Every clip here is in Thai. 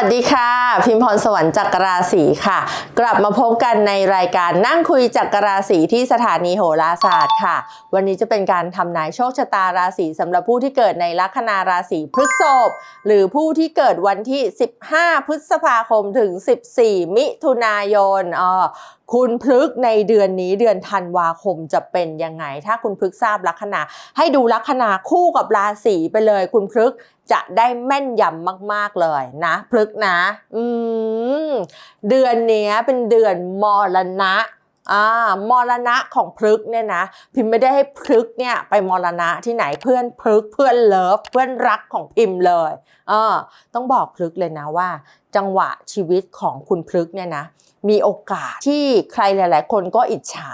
วัสดีค่ะ พิมพรสวรรค์จักรราศีค่ะ กลับมาพบกันในรายการนั่งคุยจักรราศีที่สถานีโหราศาสตร์ค่ะ วันนี้จะเป็นการทำนายโชคชะตาราศีสำหรับผู้ที่เกิดในลัคนาราศีพฤษภหรือผู้ที่เกิดวันที่ 15 พฤษภาคมถึง 14 มิถุนายนอ๋อ คุณพฤกในเดือนนี้เดือนธันวาคมจะเป็นยังไง ถ้าคุณพฤกทราบลัคนา ให้ดูลัคนาคู่กับราศีไปเลย คุณพฤกจะได้แม่นยำมาก ๆ เลยนะพฤกนะ อืม เดือนนี้เป็นเดือนมรณะ อ่ามรณะของพฤกเนี่ยนะ พิมพ์ไม่ได้ให้พฤกเนี่ยไปมรณะที่ไหนเพื่อนพฤกเพื่อนเลิฟเพื่อนรักของพิมพ์เลยเออต้องบอกพฤกเลยนะว่า จังหวะชีวิตของคุณพฤกเนี่ยนะ มีโอกาสที่ใครหลาย ๆ คนก็อิจฉา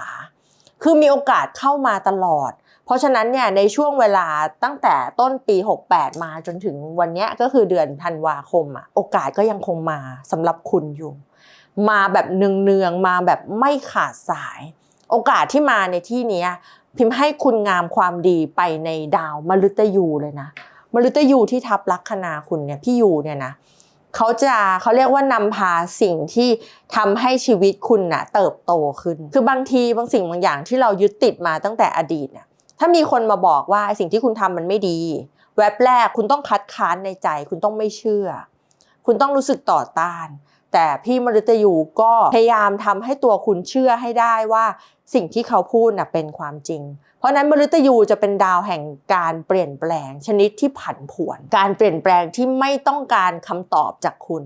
คือมีโอกาสเข้ามาตลอดเพราะฉะนั้นเนี่ยในช่วงเวลาตั้งแต่ต้นปี 68 มาจนถึงวันนี้ก็คือเดือนธันวาคมอะโอกาสก็ยังคงมาสำหรับคุณอยู่ มาแบบเนืองๆมาแบบไม่ขาดสาย โอกาสที่มาในที่นี้พิมพ์ให้คุณงามความดีไปในดาวมฤตยูเลยนะ มฤตยูที่ทับลัคนาคุณเนี่ยพี่ยูเนี่ยนะเขาจะเขาเรียกว่านำพาสิ่งที่ทำให้ชีวิตคุณน่ะเติบโตขึ้น คือบางทีบางสิ่งบางอย่างที่เรายึดติดมาตั้งแต่อดีตเนี่ยถ้ามีคนมาบอกว่าสิ่งที่คุณทำมันไม่ดี แวบแรกคุณต้องคัดค้านในใจ คุณต้องไม่เชื่อ คุณต้องรู้สึกต่อต้าน แต่พี่มฤตยูก็พยายามทำให้ตัวคุณเชื่อให้ได้ว่าสิ่งที่เขาพูดน่ะเป็นความจริง เพราะฉะนั้นมฤตยูจะเป็นดาวแห่งการเปลี่ยนแปลง ชนิดที่ผันผวน การเปลี่ยนแปลงที่ไม่ต้องการคำตอบจากคุณ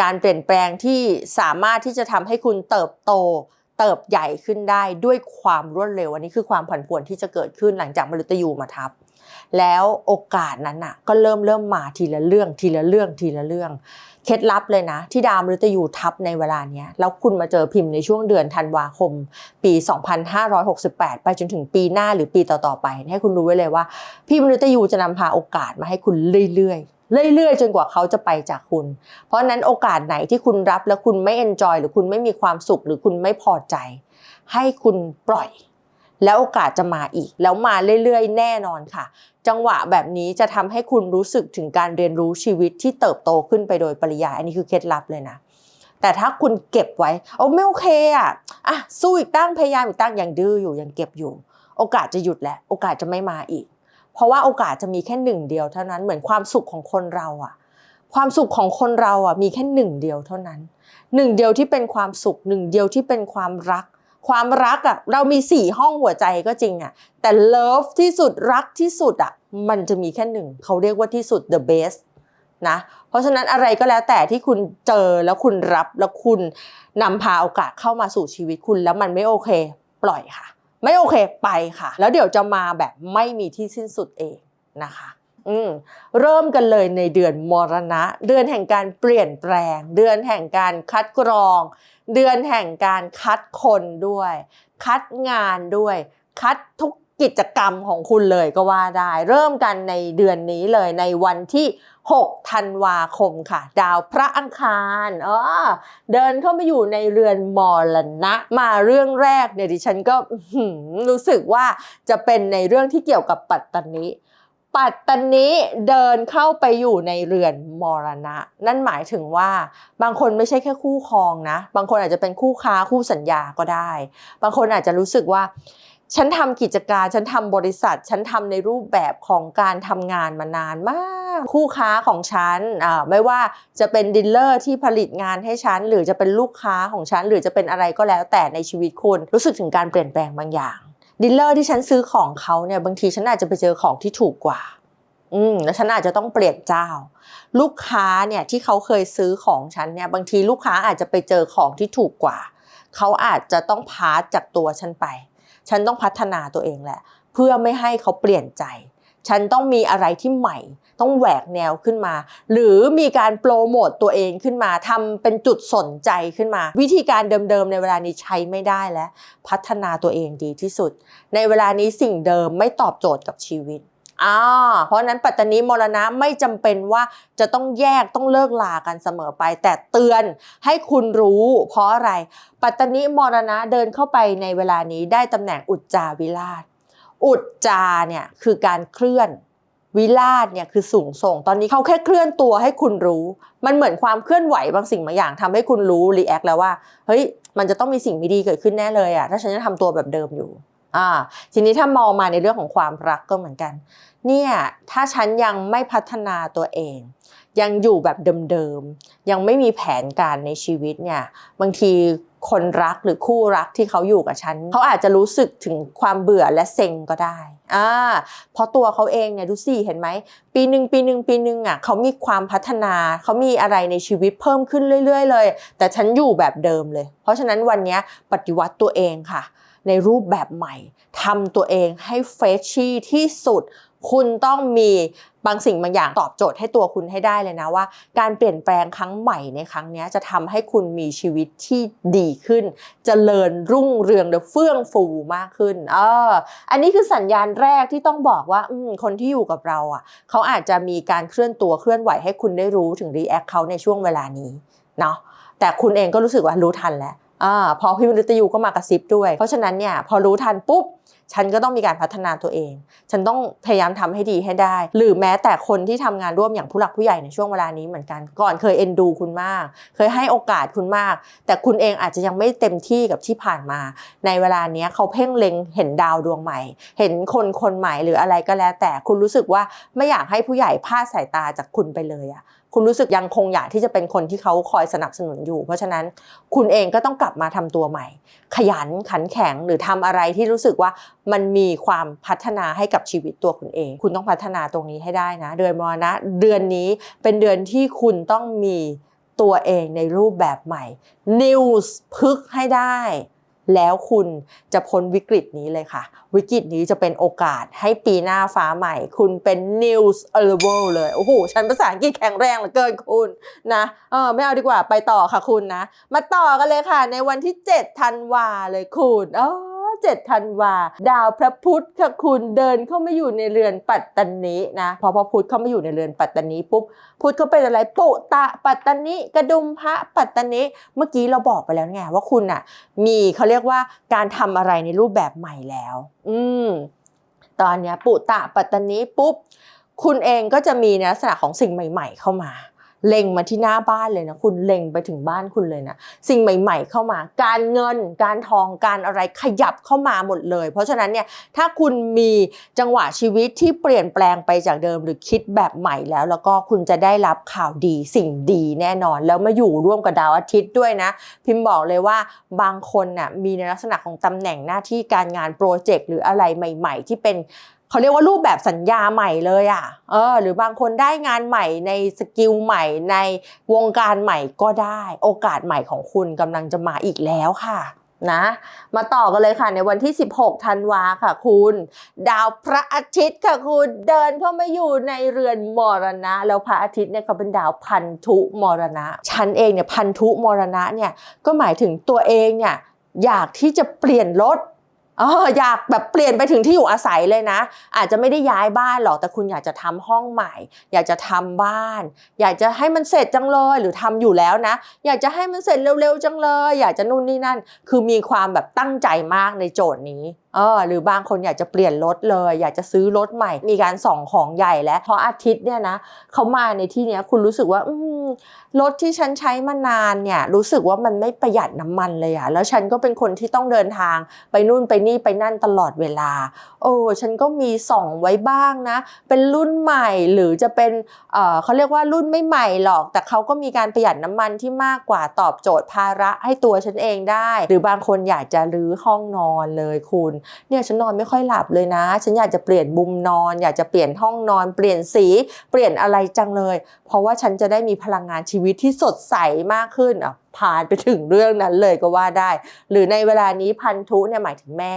การเปลี่ยนแปลงที่สามารถที่จะทำให้คุณเติบโตเติบใหญ่ขึ้นได้ด้วยความรวดเร็ว อันนี้คือความผันผวนที่จะเกิดขึ้นหลังจากมฤตยูมาทับ แล้วโอกาสนั้นน่ะก็เริ่มเริ่มมาทีละเรื่องทีละเรื่องทีละเรื่อง เคล็ดลับเลยนะ ที่ดาวมฤตยูทับในเวลาเนี้ยแล้วคุณมาเจอพิมพ์ในช่วงเดือนธันวาคม ปี 2568 ไปจนถึงปีหน้าหรือปีต่อๆไป ให้คุณรู้ไว้เลยว่าพี่มฤตยูจะนำพาโอกาสมาให้คุณเรื่อยๆเรื่อยๆ จนกว่าเขาจะไปจากคุณ เพราะฉะนั้นโอกาสไหนที่คุณรับแล้วคุณไม่เอนจอยหรือคุณไม่มีความสุขหรือคุณไม่พอใจ ให้คุณปล่อย แล้วโอกาสจะมาอีก แล้วมาเรื่อยๆ แน่นอนค่ะ จังหวะแบบนี้จะทำให้คุณรู้สึกถึงการเรียนรู้ชีวิตที่เติบโตขึ้นไปโดยปริยายอันนี้คือเคล็ดลับเลยนะแต่ถ้าคุณเก็บไว้โอ้ไม่โอเคอะอะสู้อีกตั้งพยายามอีกตั้งยังดื้ออยู่ยังเก็บอยู่ โอกาสจะหยุดแหล้วโอกาสจะไม่มาอีก เพราะว่าโอกาสจะมีแค่หนึ่งเดียวเท่านั้นเหมือนความสุขของคนเราอะ ความสุขของคนเราอะมีแค่หนึ่งเดียวเท่านั้นหนึ่งเดียวที่เป็นความสุขหนึ่งเดียวที่เป็นความรัก ความรักอะเรามีสี่ห้องหัวใจก็จริงอะแต่เลิฟที่สุดรักที่สุดอะมันจะมีแค่หนึ่งเขาเรียกว่าที่สุด the best นะเพราะฉะนั้นอะไรก็แล้วแต่ที่คุณเจอแล้วคุณรับแล้วคุณนำพาโอกาสเข้ามาสู่ชีวิตคุณแล้วมันไม่โอเค ปล่อยค่ะ ไม่โอเคไปค่ะ แล้วเดี๋ยวจะมาแบบไม่มีที่สิ้นสุดเองนะคะ เริ่มกันเลยในเดือนมรณะ เดือนแห่งการเปลี่ยนแปลง เดือนแห่งการคัดกรอง เดือนแห่งการคัดคนด้วย คัดงานด้วย คัดทุกกิจกรรมของคุณเลยก็ว่าได้ เริ่มกันในเดือนนี้เลยในวันที่ 6 ธันวาคมค่ะ ดาวพระอังคารเออเดินเข้ามาอยู่ในเรือนมรณะ มาเรื่องแรกเนี่ยดิฉันก็รู้สึกว่าจะเป็นในเรื่องที่เกี่ยวกับปัตตานี ปัตตานีเดินเข้าไปอยู่ในเรือนมรณะ นั่นหมายถึงว่าบางคนไม่ใช่แค่คู่ครองนะ บางคนอาจจะเป็นคู่ค้าคู่สัญญาก็ได้ บางคนอาจจะรู้สึกว่า ฉันทำกิจการ ฉันทำบริษัท ฉันทำในรูปแบบของการทำงานมานานมาก คู่ค้าของฉันไม่ว่าจะเป็นดีลเลอร์ที่ผลิตงานให้ฉัน หรือจะเป็นลูกค้าของฉัน หรือจะเป็นอะไรก็แล้วแต่ในชีวิตคุณรู้สึกถึงการเปลี่ยนแปลงบางอย่าง ดีลเลอร์ที่ฉันซื้อของเขาเนี่ยบางทีฉันอาจจะไปเจอของที่ถูกกว่า อืมแล้วฉันอาจจะต้องเปลี่ยนเจ้า ลูกค้าเนี่ยที่เขาเคยซื้อของฉันเนี่ยบางทีลูกค้าอาจจะไปเจอของที่ถูกกว่า เขาอาจจะต้องพาร์จากตัวฉันไป ฉันต้องพัฒนาตัวเองแหละ เพื่อไม่ให้เขาเปลี่ยนใจ ฉันต้องมีอะไรที่ใหม่ ต้องแหวกแนวขึ้นมา หรือมีการโปรโมตตัวเองขึ้นมาทำเป็นจุดสนใจขึ้นมา วิธีการเดิมๆในเวลานี้ใช้ไม่ได้แล้ว พัฒนาตัวเองดีที่สุด ในเวลานี้สิ่งเดิมไม่ตอบโจทย์กับชีวิตอ่าเพราะนั้นปัตตานีมรณะไม่จำเป็นว่าจะต้องแยกต้องเลิกลากันเสมอไป แต่เตือนให้คุณรู้ เพราะอะไร ปัตตานีมรณะเดินเข้าไปในเวลานี้ได้ตำแหน่งอุจจาวิราชอุจจาเนี่ยคือการเคลื่อน วิลาศเนี่ยคือสูงส่ง ตอนนี้เขาแค่เคลื่อนตัวให้คุณรู้ มันเหมือนความเคลื่อนไหวบางสิ่งบางอย่างทำให้คุณรู้รีแอคแล้วว่า เฮ้ย มันจะต้องมีสิ่งไม่ดีเกิดขึ้นแน่เลยอะถ้าฉันจะทำตัวแบบเดิมอยู่ อ่า ทีนี้ถ้ามองมาในเรื่องของความรักก็เหมือนกัน เนี่ย ถ้าฉันยังไม่พัฒนาตัวเอง ยังอยู่แบบเดิมๆ ยังไม่มีแผนการในชีวิตเนี่ย บางทีคนรักหรือคู่รักที่เขาอยู่กับฉันเขาอาจจะรู้สึกถึงความเบื่อและเซ็งก็ได้อ่าเพราะตัวเขาเองเนี่ยดูสิเห็นไหม ปีหนึ่งปีหนึ่งปีหนึ่งอะเขามีความพัฒนาเขามีอะไรในชีวิตเพิ่มขึ้นเรื่อย ๆ เลย แต่ฉันอยู่แบบเดิมเลย เพราะฉะนั้นวันนี้ปฏิวัติตัวเองค่ะ ในรูปแบบใหม่ทำตัวเองให้เฟรชชี่ที่สุด คุณต้องมีบางสิ่งบางอย่างตอบโจทย์ให้ตัวคุณให้ได้เลยนะว่า การเปลี่ยนแปลงครั้งใหม่ในครั้งนี้จะทำให้คุณมีชีวิตที่ดีขึ้นเจริญรุ่งเรืองหรือเฟื่องฟูมากขึ้นเอออันนี้คือสัญญาณแรกที่ต้องบอกว่าอมคนที่อยู่กับเราอะเขาอาจจะมีการเคลื่อนตัวเคลื่อนไหวให้คุณได้รู้ถึงรีแอคเขาในช่วงเวลานี้เนาะแต่คุณเองก็รู้สึกว่ารู้ทันแล้ว อ่าพอพี่มฤตยูก็มากระซิบด้วย เพราะฉะนั้นเนี่ยพอรู้ทันปุ๊บฉันก็ต้องมีการพัฒนาตัวเอง ฉันต้องพยายามทำให้ดีให้ได้ หรือแม้แต่คนที่ทำงานร่วมอย่างผู้หลักผู้ใหญ่ในช่วงเวลานี้เหมือนกัน ก่อนเคยเอ็นดูคุณมาก เคยให้โอกาสคุณมาก แต่คุณเองอาจจะยังไม่เต็มที่กับที่ผ่านมา ในเวลานี้เขาเพ่งเล็งเห็นดาวดวงใหม่ เห็นคนคนใหม่หรืออะไรก็แล้ว แต่คุณรู้สึกว่าไม่อยากให้ผู้ใหญ่พลาดสายตาจากคุณไปเลยอะ คุณรู้สึกยังคงอยากที่จะเป็นคนที่เขาคอยสนับสนุนอยู่ เพราะฉะนั้นคุณเองก็ต้องกลับมาทำตัวใหม่ ขยันขันแข็งหรือทำอะไรที่รู้สึกว่ามันมีความพัฒนาให้กับชีวิตตัวคุณเอง คุณต้องพัฒนาตรงนี้ให้ได้นะ เดือนมรณะเดือนนี้เป็นเดือนที่คุณต้องมีตัวเองในรูปแบบใหม่ News พึกให้ได้ แล้วคุณจะพ้นวิกฤตนี้เลยค่ะ วิกฤตนี้จะเป็นโอกาสให้ปีหน้าฟ้าใหม่ คุณเป็น News a l e v e l เลย โอ้โห ฉันภาษาอังกฤษแข็งแรงเหลือเกินคุณนะเออไม่เอาดีกว่าไปต่อค่ะคุณนะ มาต่อกันเลยค่ะ ในวันที่ 7 ธันวาเลยคุณอ๋อ 7ธันวา ดาวพระพุธค่ะคุณเดินเข้ามาอยู่ในเรือนปัตตานีนะ พอพระพุธเข้ามาอยู่ในเรือนปัตตานีปุ๊บพุธเขาเป็นอะไรปุตะปัตตานีกระดุมพระปัตตานีเมื่อกี้เราบอกไปแล้วไงว่าคุณอะมีเขาเรียกว่าการทำอะไรในรูปแบบใหม่แล้ว อืมตอนเนี้ยปุตะปัตตานีปุ๊บคุณเองก็จะมีในลักษณะของสิ่งใหม่ ๆ เข้ามา เล็งมาที่หน้าบ้านเลยนะคุณเล็งไปถึงบ้านคุณเลยนะสิ่งใหม่ ๆ เข้ามา การเงิน การทองการอะไรขยับเข้ามาหมดเลย เพราะฉะนั้นเนี่ยถ้าคุณมีจังหวะชีวิตที่เปลี่ยนแปลงไปจากเดิมหรือคิดแบบใหม่แล้ว แล้วก็คุณจะได้รับข่าวดีสิ่งดีแน่นอน แล้วมาอยู่ร่วมกับดาวอาทิตย์ด้วยนะ พิมพ์บอกเลยว่าบางคนน่ะมีในลักษณะของตำแหน่งหน้าที่การงานโปรเจกต์หรืออะไรใหม่ ๆ ที่เป็น เขาเรียกว่ารูปแบบสัญญาใหม่เลยอะ เออ หรือบางคนได้งานใหม่ในสกิลใหม่ในวงการใหม่ก็ได้ โอกาสใหม่ของคุณกำลังจะมาอีกแล้วค่ะนะ มาต่อกันเลยค่ะในวันที่ 16 ธันวาค่ะคุณ ดาวพระอาทิตย์ค่ะคุณเดินเข้ามาอยู่ในเรือนมรณะ แล้วพระอาทิตย์เนี่ยเขาเป็นดาวพันธุมรณะ ฉันเองเนี่ยพันธุมรณะเนี่ยก็หมายถึงตัวเองเนี่ยอยากที่จะเปลี่ยนรถ เอออยากแบบเปลี่ยนไปถึงที่อยู่อาศัยเลยนะ อาจจะไม่ได้ย้ายบ้านหรอกแต่คุณอยากจะทำห้องใหม่ อยากจะทำบ้าน อยากจะให้มันเสร็จจังเลยหรือทำอยู่แล้วนะ อยากจะให้มันเสร็จเร็วๆจังเลย อยากจะนู่นนี่นั่น คือมีความแบบตั้งใจมากในโจทย์นี้ เออหรือบางคนอยากจะเปลี่ยนรถเลย อยากจะซื้อรถใหม่ มีการส่องของใหญ่แล้วเพราะอาทิตย์เนี่ยนะเขามาในที่เนี้ยคุณรู้สึกว่า อืรถที่ฉันใช้มานานเนี่ย รู้สึกว่ามันไม่ประหยัดน้ำมันเลยอะแล้วฉันก็เป็นคนที่ต้องเดินทางไปนู่นไปนี่ไปนั่นตลอดเวลา โอ้ฉันก็มีส่องไว้บ้างนะ เป็นรุ่นใหม่หรือจะเป็นเออเขาเรียกว่ารุ่นไม่ใหม่หรอก แต่เขาก็มีการประหยัดน้ำมันที่มากกว่าตอบโจทย์ภาระให้ตัวฉันเองได้ หรือบางคนอยากจะรื้อห้องนอนเลยคุณเนี่ยฉันนอนไม่ค่อยหลับเลยนะ ฉันอยากจะเปลี่ยนมุมนอน อยากจะเปลี่ยนห้องนอน เปลี่ยนสีเปลี่ยนอะไรจังเลย เพราะว่าฉันจะได้มีพลังงานชีวิตที่สดใสมากขึ้นอะผ่านไปถึงเรื่องนั้นเลยก็ว่าได้ หรือในเวลานี้พันธุเนี่ยหมายถึงแม่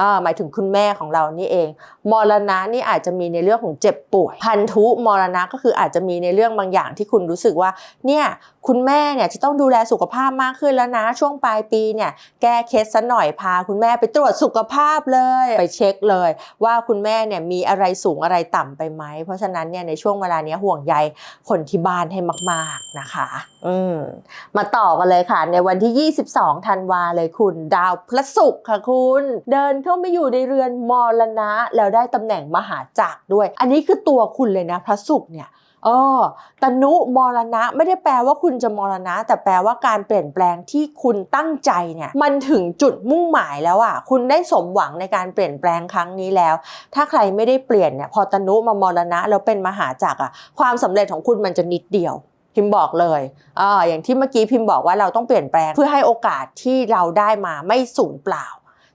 อ่าหมายถึงคุณแม่ของเรานี่เอง มรณะนี่อาจจะมีในเรื่องของเจ็บป่วย พันธุมรณะก็คืออาจจะมีในเรื่องบางอย่างที่คุณรู้สึกว่า เนี่ยคุณแม่เนี่ยจะต้องดูแลสุขภาพมากขึ้นแล้วนะ ช่วงปลายปีเนี่ยแก้เคสซะหน่อยพา คุณแม่ไปตรวจสุขภาพเลย ไปเช็คเลย ว่าคุณแม่เนี่ยมีอะไรสูงอะไรต่ำไปไหม เพราะฉะนั้นเนี่ยในช่วงเวลาเนี้ยห่วงใยคนที่บ้านให้มาก ๆนะคะ อืมมาต่อกันเลยค่ะ ในวันที่ 22ธันวาเลยคุณดาวพระศุกร์ค่ะคุณ เดินเข้ามาอยู่ในเรือนมรณะแล้วได้ตำแหน่งมหาจักรด้วย อันนี้คือตัวคุณเลยนะพระศุกร์เนี่ย เออตนุมรณะไม่ได้แปลว่าคุณจะมรณะ แต่แปลว่าการเปลี่ยนแปลงที่คุณตั้งใจเนี่ยมันถึงจุดมุ่งหมายแล้วอะคุณได้สมหวังในการเปลี่ยนแปลงครั้งนี้แล้ว ถ้าใครไม่ได้เปลี่ยนเนี่ยพอตนุมามรณะแล้วเป็นมหาจักรอะความสำเร็จของคุณมันจะนิดเดียวพิมพ์บอกเลยอ่าอย่างที่เมื่อกี้พิมพ์บอกว่าเราต้องเปลี่ยนแปลงเพื่อให้โอกาสที่เราได้มาไม่สูญเปล่า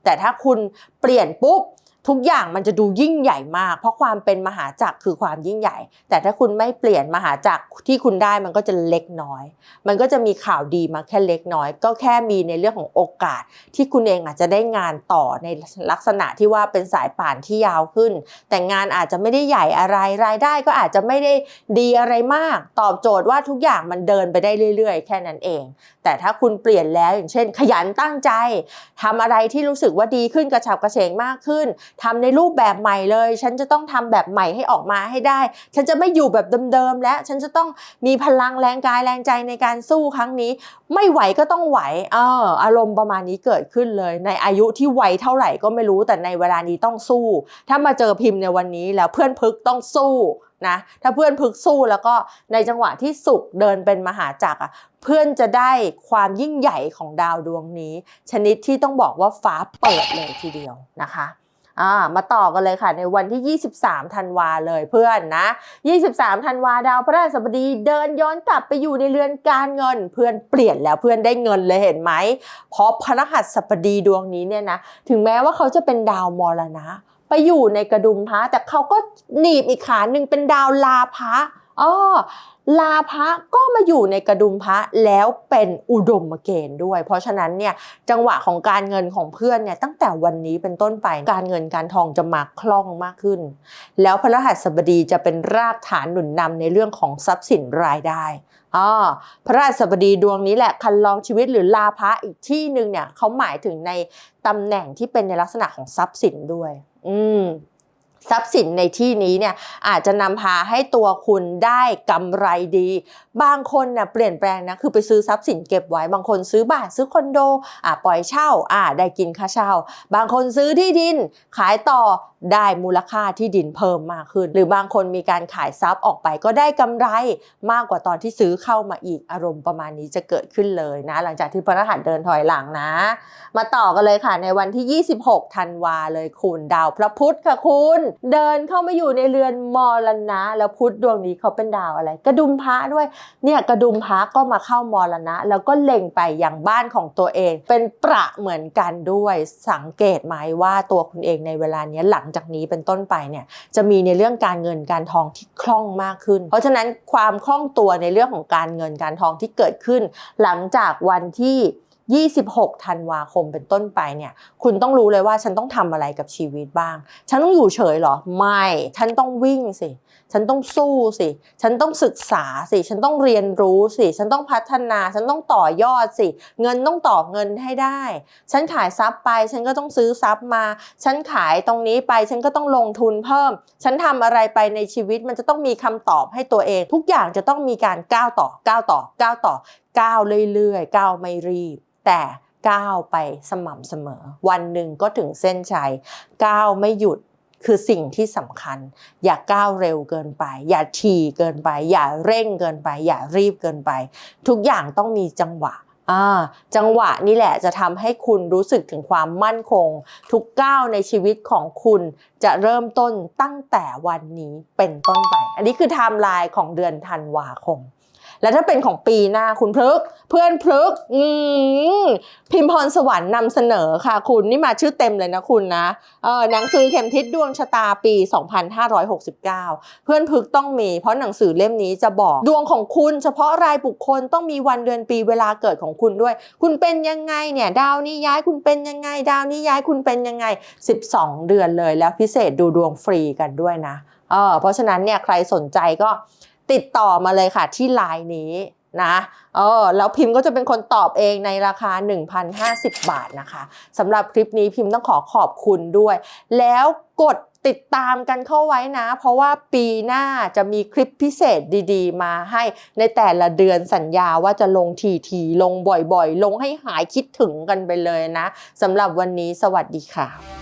แต่ถ้าคุณเปลี่ยนปุ๊บ ทุกอย่างมันจะดูยิ่งใหญ่มาก เพราะความเป็นมหาจักรคือความยิ่งใหญ่ แต่ถ้าคุณไม่เปลี่ยนมหาจักรที่คุณได้มันก็จะเล็กน้อย มันก็จะมีข่าวดีมาแค่เล็กน้อย ก็แค่มีในเรื่องของโอกาส ที่คุณเองอาจจะได้งานต่อในลักษณะที่ว่าเป็นสายป่านที่ยาวขึ้น แต่งานอาจจะไม่ได้ใหญ่อะไรรายได้ก็อาจจะไม่ได้ดีอะไรมาก ตอบโจทย์ว่าทุกอย่างมันเดินไปได้เรื่อย ๆ แค่นั้นเอง แต่ถ้าคุณเปลี่ยนแล้วอย่างเช่น ขยันตั้งใจทำอะไรที่รู้สึกว่าดีขึ้นกระฉับกระเฉงมากขึ้นทำในรูปแบบใหม่เลย ฉันจะต้องทำแบบใหม่ให้ออกมาให้ได้ ฉันจะไม่อยู่แบบเดิมๆแล้วฉันจะต้องมีพลังแรงกายแรงใจในการสู้ครั้งนี้ ไม่ไหวก็ต้องไหวเอออารมณ์ประมาณนี้เกิดขึ้นเลย ในอายุที่วัยเท่าไหร่ก็ไม่รู้แต่ในเวลานี้ต้องสู้ ถ้ามาเจอพิมพ์ในวันนี้แล้วเพื่อนพึกต้องสู้นะถ้าเพื่อนพึกสู้แล้วก็ในจังหวะที่สุขเดินเป็นมหาจักรอะเพื่อนจะได้ความยิ่งใหญ่ของดาวดวงนี้ ชนิดที่ต้องบอกว่าฟ้าเปิดเลยทีเดียวนะคะ อ่ามาต่อกันเลยค่ะในวันที่ 23ธันวาเลยเพื่อนนะ 23ธันวาดาวพระราชบดีเดินย้อนกลับไปอยู่ในเรือนการเงิน เพื่อนเปลี่ยนแล้วเพื่อนได้เงินเลยเห็นไหมเพราะพระรหัสบดีดวงนี้เนี่ยนะถึงแม้ว่าเขาจะเป็นดาวมรณะ ไปอยู่ในกระดุมพระแต่เขาก็หนีบอีกขาหนึ่งเป็นดาวลาพระ อ้อลาพระก็มาอยู่ในกระดุมพระแล้วเป็นอุดมเกณฑ์ด้วย เพราะฉะนั้นเนี่ยจังหวะของการเงินของเพื่อนเนี่ยตั้งแต่วันนี้เป็นต้นไปการเงินการทองจะมาคล่องมากขึ้น แล้วพระรหัสบดีจะเป็นรากฐานหนุนนำในเรื่องของทรัพย์สินรายได้อ๋อพระราชบดีดวงนี้แหละคันลองชีวิตหรือลาภะอีกที่หนึ่งเนี่ยเขาหมายถึงในตำแหน่งที่เป็นในลักษณะของทรัพย์สินด้วย อืม ทรัพย์สินในที่นี้เนี่ยอาจจะนำพาให้ตัวคุณได้กำไรดี บางคนเนี่ยเปลี่ยนแปลงนะคือไปซื้อทรัพย์สินเก็บไว้ บางคนซื้อบ้านซื้อคอนโดอะปล่อยเช่าอะได้กินค่าเช่า บางคนซื้อที่ดินขายต่อได้มูลค่าที่ดินเพิ่มมากขึ้น หรือบางคนมีการขายทรัพย์ออกไปก็ได้กำไรมากกว่าตอนที่ซื้อเข้ามาอีกอารมณ์ประมาณนี้จะเกิดขึ้นเลยนะ หลังจากที่พระรหัสเดินถอยหลังนะ มาต่อกันเลยค่ะในวันที่ 26ธันวาเลยคุณดาวพระพุธค่ะคุณ เดินเข้ามาอยู่ในเรือนมรณะ แล้วพุธดวงนี้เขาเป็นดาวอะไร กระดุมพระด้วยเนี่ยกระดุมพระก็มาเข้ามรณะ แล้วก็เล็งไปอย่างบ้านของตัวเอง เป็นประเหมือนกันด้วยสังเกตไหมว่าตัวคุณเองในเวลานี้หลังจากนี้เป็นต้นไปเนี่ยจะมีในเรื่องการเงินการทองที่คล่องมากขึ้น เพราะฉะนั้นความคล่องตัวในเรื่องของการเงินการทองที่เกิดขึ้น หลังจากวันที่26ธันวาคมเป็นต้นไปเนี่ย คุณต้องรู้เลยว่าฉันต้องทำอะไรกับชีวิตบ้าง ฉันต้องอยู่เฉยเหรอ ไม่ ฉันต้องวิ่งสิ ฉันต้องสู้สิ ฉันต้องศึกษาสิ ฉันต้องเรียนรู้สิ ฉันต้องพัฒนา ฉันต้องต่อยอดสิ เงินต้องต่อเงินให้ได้ ฉันขายทรัพย์ไป ฉันก็ต้องซื้อทรัพย์มา ฉันขายตรงนี้ไป ฉันก็ต้องลงทุนเพิ่ม ฉันทำอะไรไปในชีวิตมันจะต้องมีคำตอบให้ตัวเอง ทุกอย่างจะต้องมีการก้าวต่อ ก้าวต่อ ก้าวต่อ ก้าวเรื่อยๆ ก้าวไม่รีบ แต่ก้าวไปสม่ำเสมอ วันหนึ่งก็ถึงเส้นชัย ก้าวไม่หยุด คือสิ่งที่สำคัญ อย่าก้าวเร็วเกินไป อย่าถี่เกินไป อย่าเร่งเกินไป อย่ารีบเกินไป ทุกอย่างต้องมีจังหวะจังหวะนี่แหละจะทำให้คุณรู้สึกถึงความมั่นคง ทุกก้าวในชีวิตของคุณจะเริ่มต้นตั้งแต่วันนี้เป็นต้นไป อันนี้คือไทม์ไลน์ของเดือนธันวาคม แล้วถ้าเป็นของปีหน้าคุณพฤกเพื่อนพฤกอืมพิมพรสวรรค์นำเสนอค่ะ คุณนี่มาชื่อเต็มเลยนะคุณนะเออหนังสือเข็มทิศดวงชะตาปี 2569 เพื่อนพฤกต้องมี เพราะหนังสือเล่มนี้จะบอกดวงของคุณ เฉพาะรายบุคคลต้องมีวันเดือนปีเวลาเกิดของคุณด้วย คุณเป็นยังไงเนี่ยดาวนี้ย้ายคุณเป็นยังไง ดาวนี้ย้ายคุณเป็นยังไง 12 เดือนเลยแล้วพิเศษดูดวงฟรีกันด้วยนะเออเพราะฉะนั้นเนี่ยใครสนใจก็ ติดต่อมาเลยค่ะที่ไลน์นี้นะเออแล้วพิมพ์ก็จะเป็นคนตอบเองในราคา 1,050 บาทนะคะสำหรับคลิปนี้พิมพ์ต้องขอขอบคุณด้วย แล้วกดติดตามกันเข้าไว้นะ เพราะว่าปีหน้าจะมีคลิปพิเศษดีๆ มาให้ในแต่ละเดือนสัญญาว่าจะลงทีๆลงบ่อยๆ ลงให้หายคิดถึงกันไปเลยนะสำหรับวันนี้สวัสดีค่ะ